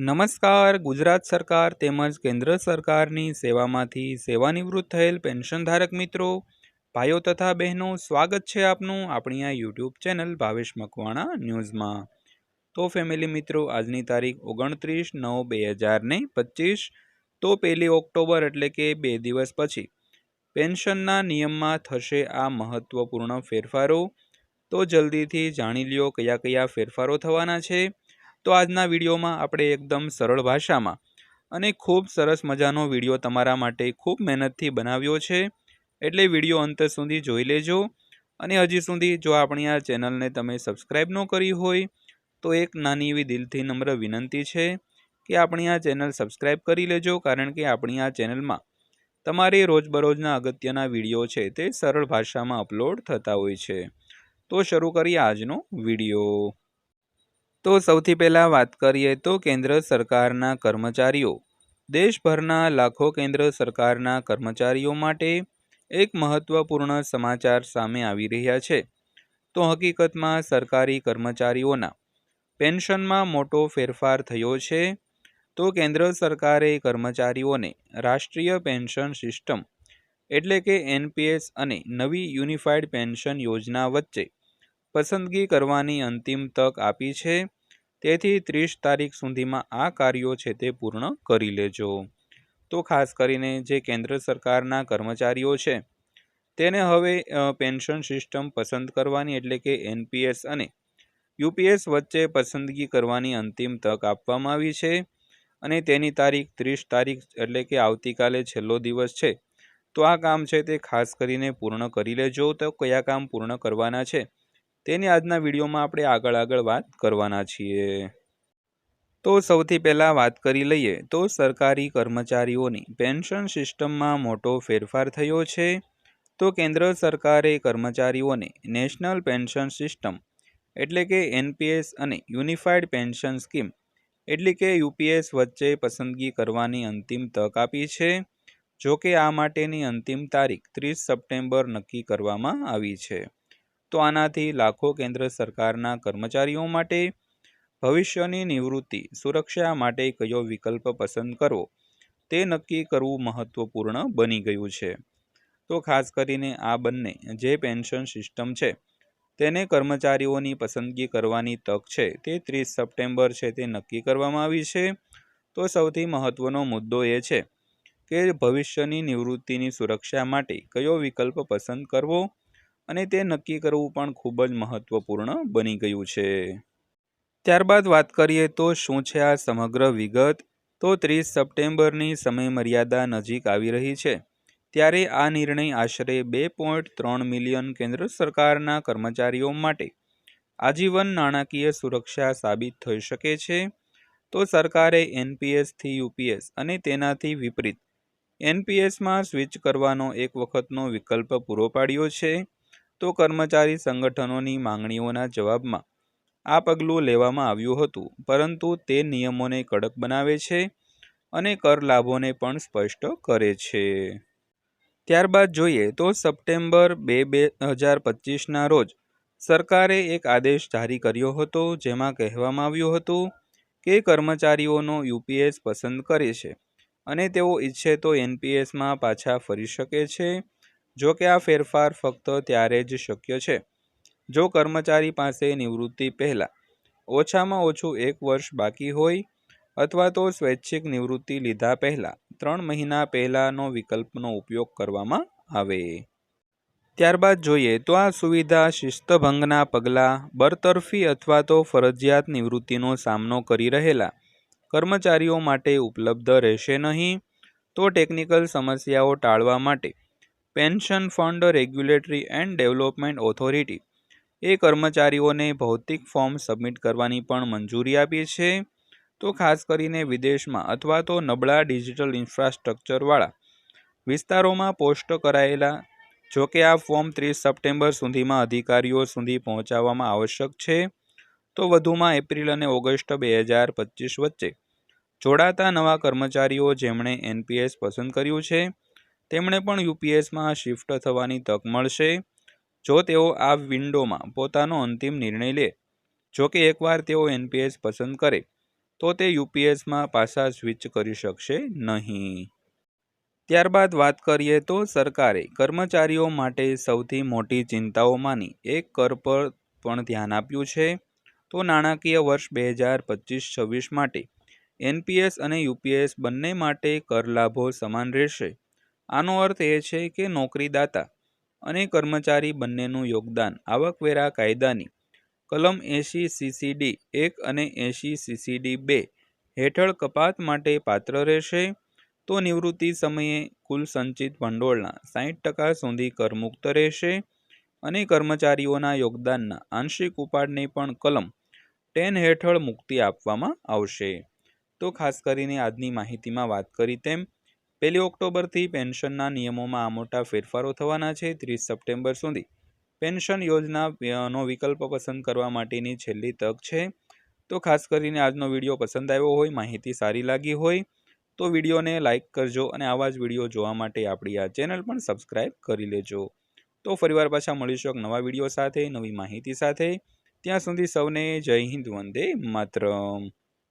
નમસ્કાર, ગુજરાત સરકાર તેમજ કેન્દ્ર સરકારની સેવામાંથી સેવાનિવૃત્ત થયેલ પેન્શનધારક મિત્રો, ભાઈઓ તથા બહેનો, સ્વાગત છે આપનું આપણી આ યુટ્યુબ ચેનલ ભાવેશ મકવાણા ન્યૂઝમાં. તો ફેમિલી મિત્રો, આજની તારીખ ઓગણત્રીસ નવ બે હજાર ને પચીસ, તો પહેલી ઓક્ટોબર એટલે કે બે દિવસ પછી. પેન્શનના નિયમમાં થશે આ મહત્ત્વપૂર્ણ ફેરફારો. તો જલ્દીથી જાણી લ્યો કયા કયા ફેરફારો થવાના છે. તો આજના વિડીયોમાં આપણે એકદમ સરળ ભાષામાં અને ખૂબ સરસ મજાનો વીડિયો તમારા માટે ખૂબ મહેનતથી બનાવ્યો છે. એટલે વીડિયો અંત સુધી જોઈ લેજો અને હજી સુધી જો આપણી આ ચેનલને તમે સબસ્ક્રાઈબ ન કરી હોય તો એક નાની એવી દિલથી નમ્ર વિનંતી છે કે આપણી આ ચેનલ સબસ્ક્રાઈબ કરી લેજો કારણ કે આપણી આ ચેનલમાં તમારે રોજબરોજના અગત્યના વીડિયો છે તે સરળ ભાષામાં અપલોડ થતા હોય છે. તો શરૂ કરીએ આજનો વીડિયો. તો સૌથી પહેલાં વાત કરીએ તો કેન્દ્ર સરકારના કર્મચારીઓ. દેશભરના લાખો કેન્દ્ર સરકારના કર્મચારીઓ માટે એક મહત્વપૂર્ણ સમાચાર સામે આવી રહ્યા છે. તો હકીકતમાં સરકારી કર્મચારીઓના પેન્શનમાં મોટો ફેરફાર થયો છે. તો કેન્દ્ર સરકારે કર્મચારીઓને રાષ્ટ્રીય પેન્શન સિસ્ટમ એટલે કે એનપીએસ અને નવી યુનિફાઈડ પેન્શન યોજના વચ્ચે પસંદગી કરવાની અંતિમ તક આપી છે. તેથી ત્રીસ તારીખ સુધીમાં આ કાર્યો છે તે પૂર્ણ કરી લેજો. તો ખાસ કરીને જે કેન્દ્ર સરકારના કર્મચારીઓ છે, તેને હવે પેન્શન સિસ્ટમ પસંદ કરવાની એટલે કે એનપીએસ અને યુપીએસ વચ્ચે પસંદગી કરવાની અંતિમ તક આપવામાં આવી છે. અને તેની તારીખ ત્રીસ તારીખ એટલે કે આવતીકાલે છેલ્લો દિવસ છે. તો આ કામ છે તે ખાસ કરીને પૂર્ણ કરી લેજો. તો કયા કામ પૂર્ણ કરવાના છે? તેની આજના વિડીયોમાં આપણે આગળ આગળ વાત કરવાના છીએ. તો સૌથી પહેલાં વાત કરી લઈએ તો સરકારી કર્મચારીઓની પેન્શન સિસ્ટમમાં મોટો ફેરફાર થયો છે. તો કેન્દ્ર સરકારે કર્મચારીઓને નેશનલ પેન્શન સિસ્ટમ એટલે કે એનપીએસ અને યુનિફાઈડ પેન્શન સ્કીમ એટલે કે યુપીએસ વચ્ચે પસંદગી કરવાની અંતિમ તક આપી છે. જો કે આ માટેની અંતિમ તારીખ ત્રીસ સપ્ટેમ્બર નક્કી કરવામાં આવી છે. તો આનાથી લાખો કેન્દ્ર સરકારના કર્મચારીઓ માટે ભવિષ્યની નિવૃત્તિ, સુરક્ષા માટે કયો વિકલ્પ પસંદ કરવો, તે નક્કી કરવું મહત્વપૂર્ણ બની ગયું છે. તો ખાસ કરીને આ બંને જે પેન્શન સિસ્ટમ છે, તેને કર્મચારીઓની પસંદગી કરવાની તક છે તે ત્રીસ સપ્ટેમ્બર છે તે નક્કી કરવામાં આવી છે. તો સૌથી મહત્વનો મુદ્દો એ છે કે ભવિષ્યની નિવૃત્તિની સુરક્ષા માટે કયો વિકલ્પ પસંદ કરવો અને તે નક્કી કરવું પણ ખૂબ જ મહત્વપૂર્ણ બની ગયું છે. ત્યારબાદ વાત કરીએ તો શું છે આ સમગ્ર વિગત? તો ત્રીસ સપ્ટેમ્બરની સમયમર્યાદા નજીક આવી રહી છે. ત્યારે આ નિર્ણય આશરે બે પોઈન્ટ ત્રણ મિલિયન કેન્દ્ર સરકારના કર્મચારીઓ માટે આજીવન નાણાકીય સુરક્ષા સાબિત થઈ શકે છે. તો સરકારે એનપીએસથી યુપીએસ અને તેનાથી વિપરીત એનપીએસમાં સ્વિચ કરવાનો એક વખતનો વિકલ્પ પૂરો પાડ્યો છે. તો કર્મચારી સંગઠનોની માંગણીઓના જવાબમાં આ પગલું લેવામાં આવ્યું હતું, પરંતુ તે નિયમોને કડક બનાવે છે અને કર લાભોને પણ સ્પષ્ટ કરે છે. ત્યારબાદ જોઈએ તો સપ્ટેમ્બર બે બે હજાર પચીસના રોજ સરકારે એક આદેશ જારી કર્યો હતો, જેમાં કહેવામાં આવ્યું હતું કે કર્મચારીઓનો યુપીએસ પસંદ કરે છે અને તેઓ ઈચ્છે તો એનપીએસમાં પાછા ફરી શકે છે જો કે આ ફેરફાર ફક્ત ત્યારે જ શક્ય છે. જો કર્મચારી પાસે નિવૃત્તિ પહેલાં ઓછામાં ઓછું એક વર્ષ બાકી હોય અથવા તો સ્વૈચ્છિક નિવૃત્તિ લીધા પહેલાં ત્રણ મહિના પહેલાંનો વિકલ્પનો ઉપયોગ કરવામાં આવે. ત્યારબાદ જોઈએ તો આ સુવિધા શિસ્તભંગના પગલાં, બરતરફી અથવા તો ફરજિયાત નિવૃત્તિનો સામનો કરી રહેલા કર્મચારીઓ માટે ઉપલબ્ધ રહેશે નહીં તો ટેકનિકલ સમસ્યાઓ ટાળવા માટે Pension Fund, Regulatory and Development Authority. એ કર્મચારીઓને ભૌતિક ફોર્મ સબમિટ કરવાની પણ મંજૂરી આપી છે. તો ખાસ કરીને વિદેશમાં અથવા તો નબળા ડિજિટલ ઇન્ફ્રાસ્ટ્રક્ચરવાળા વિસ્તારોમાં પોસ્ટ કરાયેલા, જો કે આ ફોર્મ ત્રીસ સપ્ટેમ્બર સુધીમાં અધિકારીઓ સુધી પહોંચાડવામાં આવશ્યક છે. તો વધુમાં એપ્રિલ અને ઓગસ્ટ બે હજાર પચીસ વચ્ચે જોડાતા નવા કર્મચારીઓ જેમણે એનપીએસ પસંદ કર્યું છે. તેમણે પણ યુપીએસમાં શિફ્ટ થવાની તક મળશે. જો તેઓ આ વિન્ડોમાં પોતાનો અંતિમ નિર્ણય લે, જો કે એકવાર તેઓ એનપીએસ પસંદ કરે, તો તે યુપીએસમાં પાછા સ્વિચ કરી શકશે નહીં. ત્યારબાદ વાત કરીએ તો સરકારે કર્મચારીઓ માટે સૌથી મોટી ચિંતાઓમાંની એક કર પર પણ ધ્યાન આપ્યું છે. તો નાણાકીય વર્ષ બે હજાર પચીસ છવ્વીસ માટે એનપીએસ અને યુપીએસ બંને માટે કર લાભો સમાન રહેશે. આનો અર્થ એ છે કે નોકરીદાતા અને કર્મચારી બંનેનું યોગદાન આવકવેરા કાયદાની કલમ એંશી સીસીડી એક અને એંશી સીસીડી બે હેઠળ કપાત માટે પાત્ર રહેશે, તો નિવૃત્તિ સમયે કુલ સંચિત ભંડોળના સાહીઠ ટકા સુધી કરમુક્ત રહેશે અને કર્મચારીઓના યોગદાનના આંશિક ઉપાડને પણ કલમ ટેન હેઠળ મુક્તિ આપવામાં આવશે. તો ખાસ કરીને આજની માહિતીમાં વાત કરી તેમ પહેલી ઓક્ટોબરથી પેન્શનના નિયમોમાં આ મોટા ફેરફારો થવાના છે. ત્રીસ સપ્ટેમ્બર સુધી પેન્શન યોજનાનો વિકલ્પ પસંદ કરવા માટેની છેલ્લી તક છે. તો ખાસ કરીને આજનો વીડિયો પસંદ આવ્યો હોય, માહિતી સારી લાગી હોય, તો વિડીયોને લાઇક કરજો અને આવા જ વીડિયો જોવા માટે આપણી આ ચેનલ પણ સબસ્ક્રાઈબ કરી લેજો. તો ફરીવાર પાછા મળીશું એક નવા વીડિયો સાથે, નવી માહિતી સાથે. ત્યાં સુધી સૌને જય હિન્દ, વંદે માતરમ.